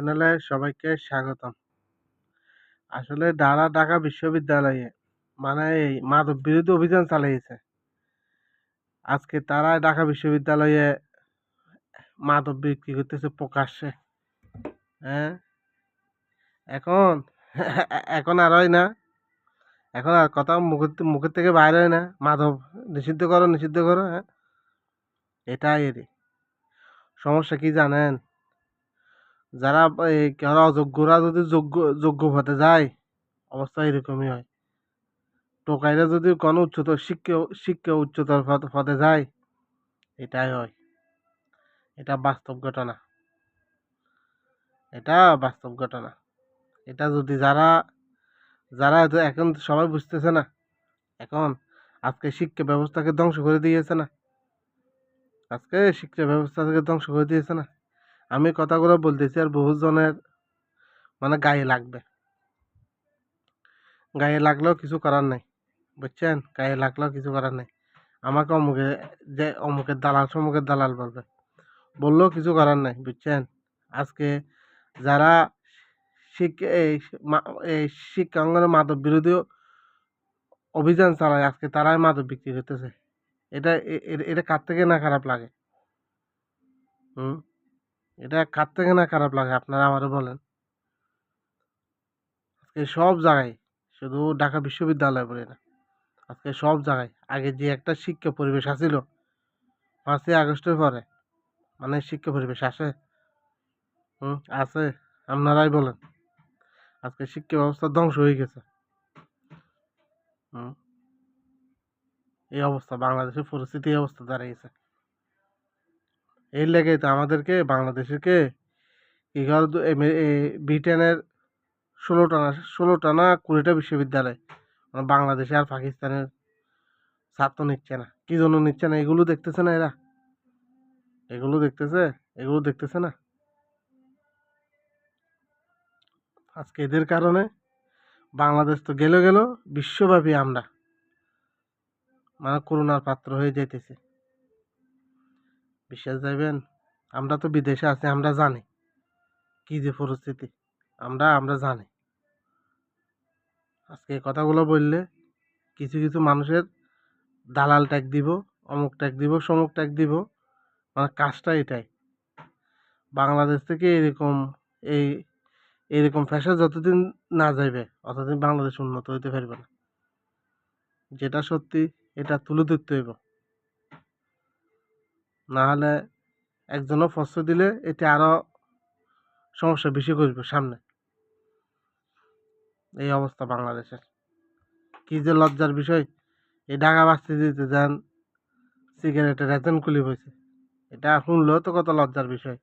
চ্যানেলে সবাইকে স্বাগতম। আসলে ঢাকা ঢাকা বিশ্ববিদ্যালয়ে মানে এই মাদক বিরোধী অভিযান চালিয়েছে। আজকে তারা ঢাকা বিশ্ববিদ্যালয়ে মাদক বিক্রি করতেছে প্রকাশ্যে। হ্যাঁ? এখন এখন আর হয় না। এখন আর কথা মুখের মুখের থেকে বাইরে হয় না। মাদক নিষিদ্ধ করো নিষিদ্ধ করো হ্যাঁ? এটাই এরই। সমস্যা কি জানেন? যারা যারা অযোগ্যরা যদি যোগ্য যোগ্য হতে যায়, অবস্থা এরকমই হয়। টোকাইরা যদি কোনো উচ্চতর শিক্ষা শিক্ষা উচ্চতর পথে যায়, এটাই হয়। এটা বাস্তব ঘটনা। এটা বাস্তব ঘটনা। এটা যদি যারা যারা এখন সবাই বুঝতেছে না, এখন আজকে শিক্ষা ব্যবস্থাকে ধ্বংস করে দিয়েছে না, আজকে শিক্ষা ব্যবস্থাকে ধ্বংস করে দিয়েছে না আমি কথাগুলো বলতেছি আর বহুজনের মানে গায়ে লাগবে। গায়ে লাগলেও কিছু করার নাই, বুঝছেন? গায়ে লাগলেও কিছু করার নাই। আমাকে অমুকে যে অমুকের দালাল সমুকের দালাল বলবে, বললেও কিছু করার নাই, বুঝছেন? আজকে যারা শিক্ষা এই মাদক বিরোধী অভিযান চালায় আজকে, তারাই মাদক বিক্রি করতেছে। এটা এটা কার থেকে না খারাপ লাগে? হুম? এটা কার থেকে না খারাপ লাগে? আপনারা আমারও বলেন। আজকে সব জায়গায়, শুধু ঢাকা বিশ্ববিদ্যালয় বলে না, আজকে সব জায়গায়, আগে যে একটা শিক্ষা পরিবেশ আছিল, পাঁচই আগস্টের পরে মানে শিক্ষা পরিবেশ আসে? হুম, আছে, আপনারাই বলেন। আজকে শিক্ষা ব্যবস্থা ধ্বংস হয়ে গেছে। হুম, এই অবস্থা, বাংলাদেশের পরিস্থিতি, এই অবস্থা দাঁড়িয়েছে। এই লেগে তো আমাদেরকে বাংলাদেশকে এগারো ব্রিটেনের ষোলোটা না ষোলোটা না কুড়িটা বিশ্ববিদ্যালয়। মানে বাংলাদেশে আর পাকিস্তানের ছাত্র নিচ্ছে না। কি জন্য নিচ্ছে না? এগুলো দেখতেছে না এরা। এগুলো দেখতেছে? এগুলো দেখতেছে না? আজকে এদের কারণে বাংলাদেশ তো গেল গেল, বিশ্বব্যাপী আমরা। মানে করোনার পাত্র হয়ে যাইতেছি। বিশ্বাস যাইবেন আমরা তো বিদেশে আছি, আমরা জানি। কি যে পরিস্থিতি? আমরা আমরা জানি। আজকে কথাগুলো বললে কিছু কিছু মানুষের দালাল ট্যাগ দিব, অমুক ট্যাগ দিব, সমুক ট্যাগ দিব। মানে কাজটা এটাই। বাংলাদেশ থেকে এরকম এই, এরকম ফ্যাশন যতদিন না যাইবে, অতদিন বাংলাদেশ উন্নত হইতে পারবে না। যেটা সত্যি, এটা তুলে ধরতে হইব। না হলে একজনও ফস্ত দিলে এটি আরও সমস্যা বেশি করবে সামনে। এই অবস্থা বাংলাদেশের। কি যে লজ্জার বিষয়। এই ঢাকা বাঁচতে দিতে যান, সিগারেটের এজেন্ট খুলি হয়েছে এটা শুনলেও তো কত লজ্জার বিষয়।